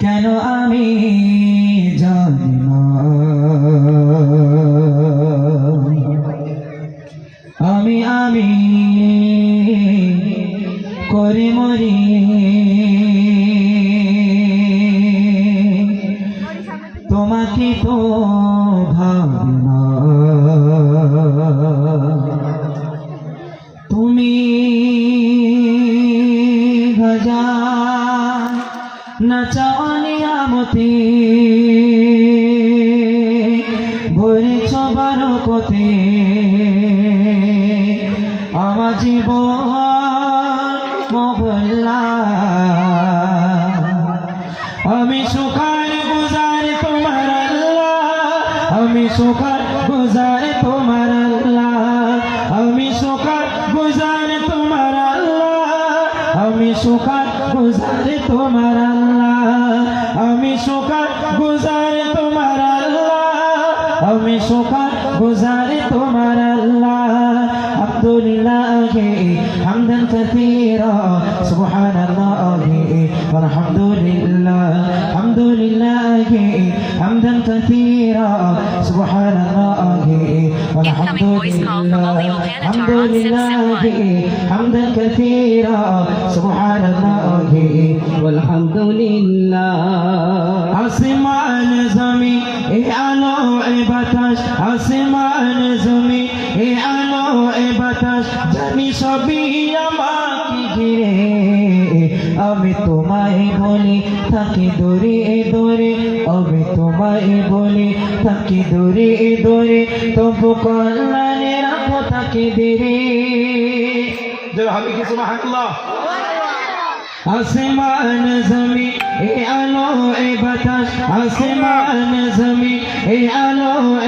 কেন আমি জানি না। আমি আমি করে মরি। তোমাকে তো ভাবি নাচাওয়ানি আমতে। ভরেছ বারকতে আমার জীবন আমি সুখার গুজার তোমার আল্লাহ। আমি সুখার গুজার তোমার আল্লাহ। আমি সুখার গুজার তোমার আল্লাহ। আমি সুখার গুজার তোমার হবে শোকা গুজারে তোমার আল্লাহ। আব্দুলিল্লাহে হামদান কাসীরা সুবহানাল্লাহি আলহামদুলিল্লাহ হামদুলিল্লাহি حمدا كثيرا سبحان الله والحمد لله حمد لله حمدا كثيرا سبحان الله والحمد لله أسماء نظمي إعلو عبتاش أسماء نظمي إعلو عبتاش جميع صبي ما كي আমি তোমায় বলি থাকি দূরে দূরে। আমি তোমায় বলি থাকি দূরে দূরে। তবু কল্যাণে রাখো তাকে দেরে। আসমান জমি এ আলো এ বাতাস। আসমান জমি এ আলো এ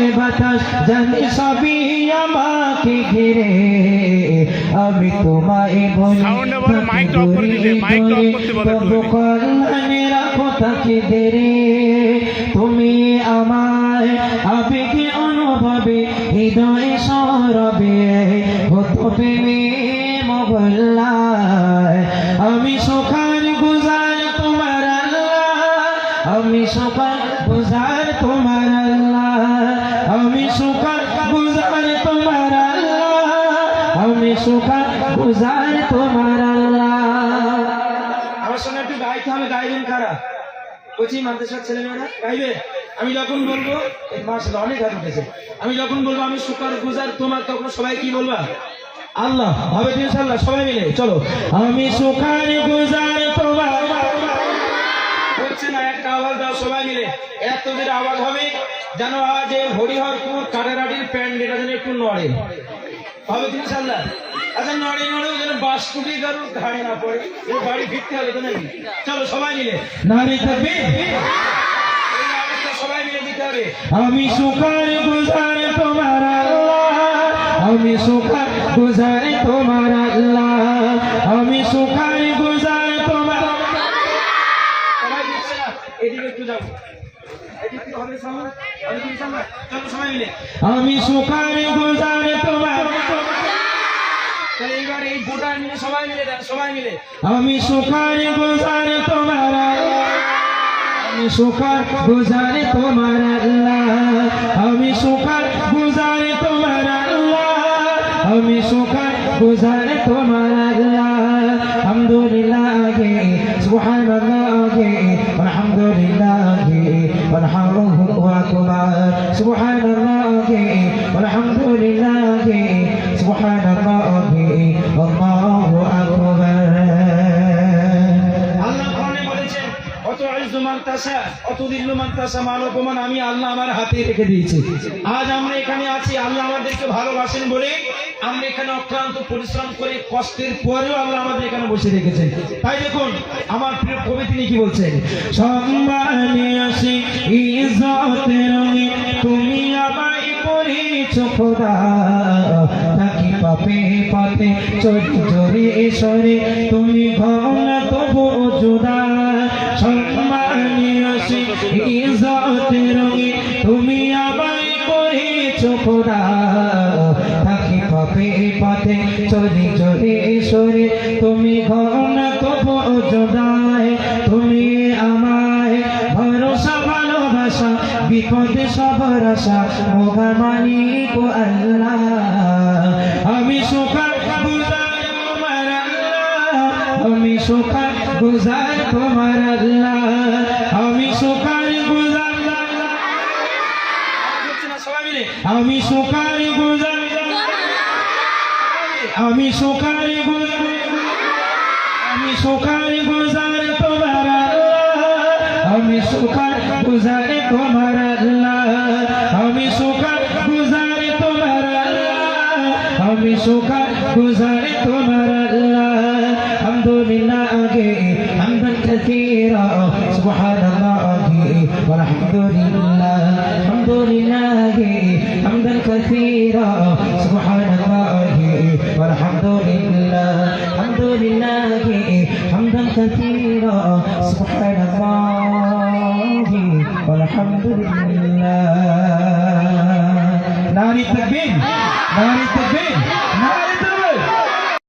জানি সবই আমাকে ঘিরে। আমি তোমায় বলি সাউন্ডে অফ করে দিতে, মাইকটা অফ করতে বলো কল্যাণে রাখো তাকে দেরে তুমি আমায় আবেগে অনুভবে হৃদয়ে সরবে হতো প্রেমে আমি সুখার গুজার তোমার আল্লাহ আমি সুখার গুজার আমি সুখার তোমার আমার সঙ্গে একটু গাইতে হবে গাইবেন কারা কোচিং মাদ্রাসার ছেলেমেয়েরা, গাইবে? আমি যখন বলব মাসে অনেক হাত উঠেছে। আমি যখন বলব, আমি সুকার গুজার তোমার, তখন সবাই কি বলবা? আল্লাহ হবে ইনশাল্লাহ সবাই মিলে, চলো। আমি সুখার গুজার তোমার হচ্ছে না, একটা আওয়াজ দাও, সবাই মিলে। এত জোরে আওয়াজ হবে, যেন আওয়াজে হরিহরপুর কাটারাটির প্যান্ড এটা যেন একটু নড়ে। হবে ইনশাল্লাহ আচ্ছা নড়ে নড়েও যেন বাস টুটি কারোর ঘাড়ে না পড়ে। এর বাড়ি ফিরতে হবে তো নাকি? চলো সবাই মিলে। নারী থাকবে? এই সবাই মিলে দিতে হবে। আমি সুখার গুজার তোমার আল্লাহ। আমি সুখার গুজার তোমার আল্লাহ। আমি সুখার গুজার তোমার সবাই দিচ্ছে না এদিকে একটু যাব আমি সুখার গুজার তোমার ভুটান মিলে সবাই মিলে সবাই মিলে। আমি সুখার গুজার তোমার আমি সুখার গুজার তোমার আল্লাহ। আমি সুখার গুজার তোমার আল্লাহ। আমি সুখার গুজার তোমার আল্লাহ। আলহামদুলিল্লাহ আগে সুবহানাল্লাহ আগে আলহামদুলিল্লাহ আগে আলহামদুলিল্লাহ আকবার সুবহানাল্লাহ আগে আলহামদুলিল্লাহ আগে সুবহানাল্লাহ। আল্লাহু বলেছেন অত আইজু মান তাশা অত দিল্লু আমি আল্লাহ আমার হাতে রেখে দিয়েছি। আজ আমরা এখানে আছি আল্লাহ আমাদেরকে ভালোবাসেন বলে আমরা এখানে অক্লান্ত পরিশ্রম করে কষ্টের পরেও আল্লাহ আমাদের এখানে বসে রেখেছেন। তাই দেখুন আমার প্রিয় কবি তিনি কি বলছেন? তুমি আমায় করেছ খোদা পাপে চলি জোরে সরে, তুমি ঘন তবু জোদা সম্মানে আসে ইজ্জতের রঙে তুমি আমায় খোদা। নাকি পাপে পাতে চরি সরে, তুমি ঘন তবু জোদায় তুমি আমায় ভরসা, ভালোবাসা, বিপদে সবার আশা মোগার মালিক আল্লাহ। আমি সুখা গুজার তোমার আল্লাহ। আমি সুখার গুজার আমি সুখার গুজার আমি সুখারি গুজার আমি সুখারি গুজার তোমার আমি সুখার গুজার তোমার আল্লাহ। আমি সুখার গুজার তোমার আমি সুখার গুজার سبحان الله والحمد لله الحمد لله حمدا كثيرا سبحان الله والحمد لله الحمد لله حمدا كثيرا سبحان الله والحمد لله نار التكبير نار التكبير نار التكبير